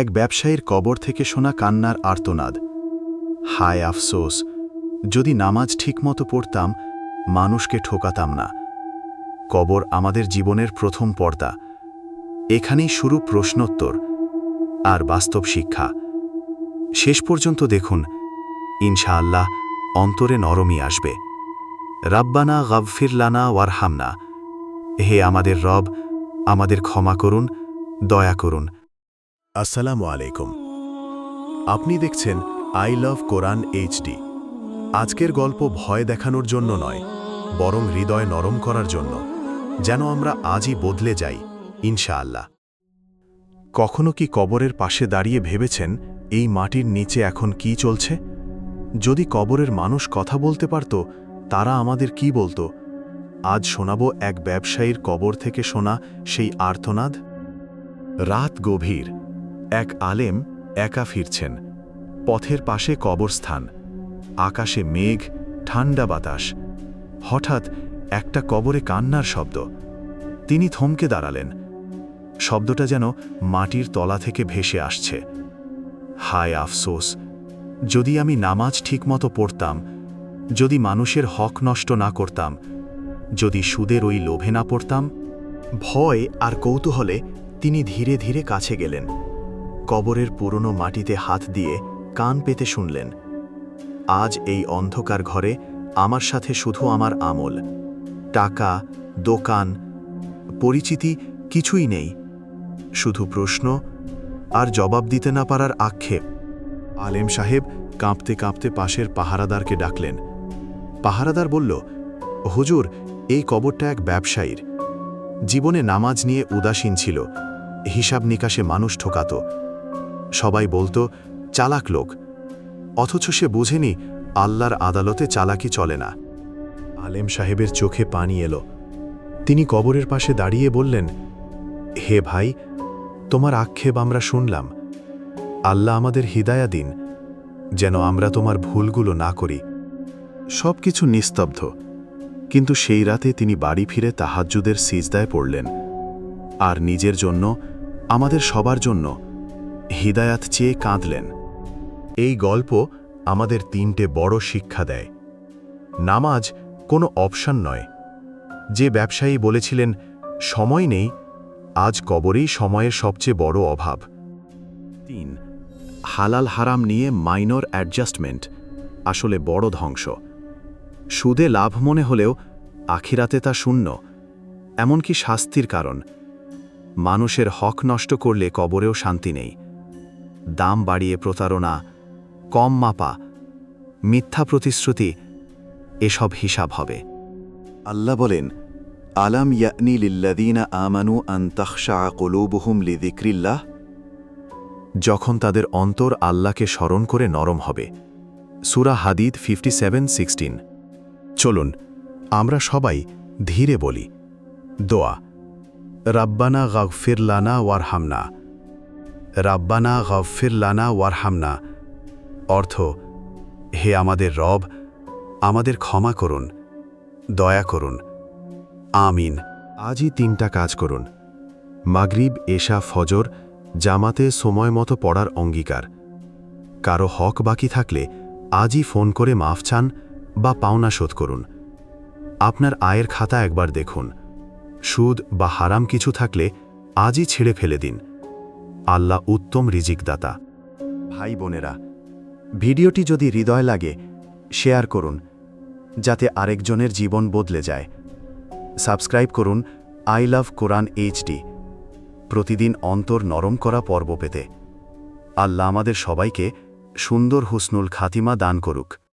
এক ব্যবসায়ীর কবর থেকে শোনা কান্নার আর্তনাদ। হায় আফসোস, যদি নামাজ ঠিকমতো পড়তাম, মানুষকে ঠোকাতাম না। কবর আমাদের জীবনের প্রথম পর্দা। এখানেই শুরু প্রশ্নোত্তর আর বাস্তব শিক্ষা। শেষ পর্যন্ত দেখুন, ইনশাআল্লাহ অন্তরে নরমই আসবে। রাব্বানা গাবফিরলানা ওয়ারহামনা। হে আমাদের রব, আমাদের ক্ষমা করুন, দয়া করুন। আসসালামু আলাইকুম। আপনি দেখছেন আই লাভ কোরআন এইচডি। আজকের গল্প ভয় দেখানোর জন্য নয়, বরং হৃদয় নরম করার জন্য, যেন আমরা আজই বদলে যাই, ইনশাআল্লাহ। কখনো কি কবরের পাশে দাঁড়িয়ে ভেবেছেন, এই মাটির নিচে এখন কি চলছে? যদি কবরের মানুষ কথা বলতে পারত, তারা আমাদের কি বলতো? আজ শোনাব এক ব্যবসায়ীর কবর থেকে শোনা সেই আর্তনাদ? রাত গভীর। এক আলেম একা ফিরছেন। পথের পাশে কবরস্থান। আকাশে মেঘ ঠান্ডা বাতাস। হঠাৎ একটা কবরে কান্নার শব্দ। তিনি থমকে দাঁড়ালেন। শব্দটা যেন মাটির তলা থেকে ভেসে আসছে। হায় আফসোস, যদি আমি নামাজ ঠিকমতো পড়তাম, যদি মানুষের হক নষ্ট না করতাম, যদি সুদের ওই লোভে না পড়তাম, ভয় আর কৌতূহলে তিনি ধীরে ধীরে কাছে গেলেন। কবরের পুরনো মাটিতে হাত দিয়ে কান পেতে শুনলেন, আজ এই অন্ধকার ঘরে আমার সাথে শুধু আমার আমল, টাকা, দোকান, পরিচিতি কিছুই নেই, শুধু প্রশ্ন আর জবাব দিতে না পারার আক্ষেপ। আলেম সাহেব কাঁপতে কাঁপতে পাশের পাহারাদারকে ডাকলেন। পাহারাদার বলল, হুজুর, এই কবরটা এক ব্যবসায়ীর। জীবনে নামাজ নিয়ে উদাসীন ছিল, হিসাব নিকাশে মানুষ ঠোকাত সবাই বলতো, চালাক লোক। অথচ সে বুঝেনি আল্লাহর আদালতে চালাকি চলে না। আলেম সাহেবের চোখে পানি এলো। তিনি কবরের পাশে দাঁড়িয়ে বললেন, হে ভাই, তোমার আক্ষেপ আমরা শুনলাম। আল্লাহ আমাদের হিদায়া দিন, যেন আমরা তোমার ভুলগুলো না করি। সব কিছু নিস্তব্ধ। কিন্তু সেই রাতে তিনি বাড়ি ফিরে তাহাজ্জুদের সিজদায় পড়লেন। আর নিজের জন্য, আমাদের সবার জন্য হিদায়াত চেয়ে কাঁদলেন। এই গল্প আমাদের তিনটে বড় শিক্ষা দেয়। নামাজ কোনো অপশন নয়। যে ব্যবসায়ী বলেছিলেন, সময় নেই, আজ কবরেই সময়ের সবচেয়ে বড় অভাব। তিন, হালাল হারাম নিয়ে মাইনর অ্যাডজাস্টমেন্ট, আসলে বড় ধ্বংস। সুদে লাভ মনে হলেও আখিরাতে তা শূন্য, এমনকি শাস্তির কারণ। মানুষের হক নষ্ট করলে কবরেও শান্তি নেই। দাম বাড়িয়ে প্রতারণা কম মাপা মিথ্যা প্রতিশ্রুতি এসব হিসাব হবে। আল্লাহ বলেন আলাম ইয়ানি লিল্লাদিনা আমানু আন তখশা কলুবুহুম লিদিক্রিল্লাহ যখন তাদের অন্তর আল্লাহকে স্মরণ করে নরম হবে। সুরা হাদিদ ফিফটি সেভেন সিক্সটিন চলুন আমরা সবাই ধীরে বলি দোয়া রাব্বানা গফির লানা ওয়ারহামনা। রাব্বানা গফির লানা ওয়ারহামনা। অর্থ, হে আমাদের রব, আমাদের ক্ষমা করুন, দয়া করুন। আমিন। আজই তিনটা কাজ করুন। মাগরিব, এশা, ফজর, জামাতে সময় মতো পড়ার অঙ্গীকার। কারও হক বাকি থাকলে আজই ফোন করে মাফ চান বা পাওনা শোধ করুন। আপনার আয়ের খাতা একবার দেখুন। সুদ বা হারাম কিছু থাকলে আজই ছেড়ে ফেলে দিন। আল্লাহ উত্তম রিজিকদাতা। ভাই বোনেরা, ভিডিওটি যদি হৃদয় লাগে, শেয়ার করুন, যাতে আরেকজনের জীবন বদলে যায়। সাবস্ক্রাইব করুন, আই লাভ কোরআন এইচডি। প্রতিদিন অন্তর নরম করা পর্ব পেতে। আল্লাহ আমাদের সবাইকে সুন্দর হুসনুল খাতিমা দান করুক।